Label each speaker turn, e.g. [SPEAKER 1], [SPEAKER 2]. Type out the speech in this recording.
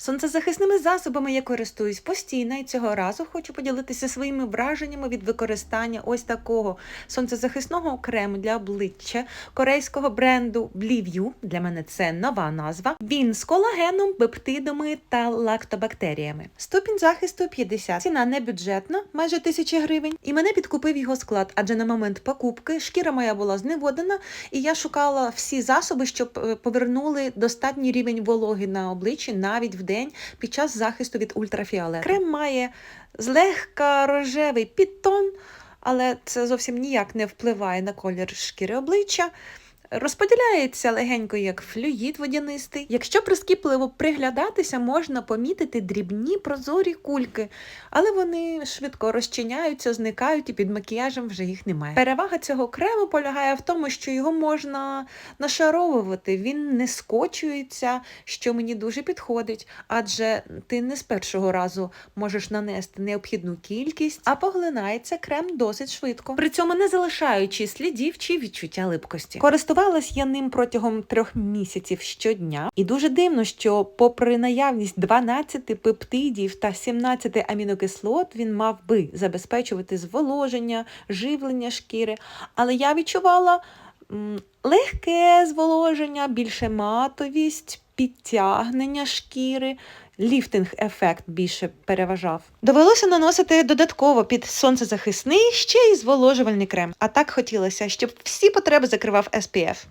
[SPEAKER 1] Сонцезахисними засобами я користуюсь постійно і цього разу хочу поділитися своїми враженнями від використання ось такого сонцезахисного крему для обличчя корейського бренду Bliview. Для мене це нова назва. Він з колагеном, пептидами та лактобактеріями. Ступінь захисту 50. Ціна не бюджетна, майже 1000 гривень. І мене підкупив його склад, адже на момент покупки шкіра моя була зневодена, і я шукала всі засоби, щоб е, повернули достатній рівень вологи на обличчі навіть в день під час захисту від ультрафіолету. Крем має злегка рожевий підтон, але це зовсім ніяк не впливає на колір шкіри обличчя. Розподіляється легенько як флюїд водянистий. Якщо прискіпливо приглядатися, можна помітити дрібні прозорі кульки, але вони швидко розчиняються, зникають і під макіяжем вже їх немає. Перевага цього крему полягає в тому, що його можна нашаровувати, він не скочується, що мені дуже підходить, адже ти не з першого разу можеш нанести необхідну кількість, а поглинається крем досить швидко, при цьому не залишаючи слідів чи відчуття липкості. Користувалась я ним протягом трьох місяців щодня, і дуже дивно, що, попри наявність 12 пептидів та 17 амінокислот, він мав би забезпечувати зволоження, живлення шкіри, але я відчувала легке зволоження, більше матовість, підтягнення шкіри. Ліфтинг-ефект більше переважав. Довелося наносити додатково під сонцезахисний ще й зволожувальний крем. А так хотілося, щоб всі потреби закривав SPF.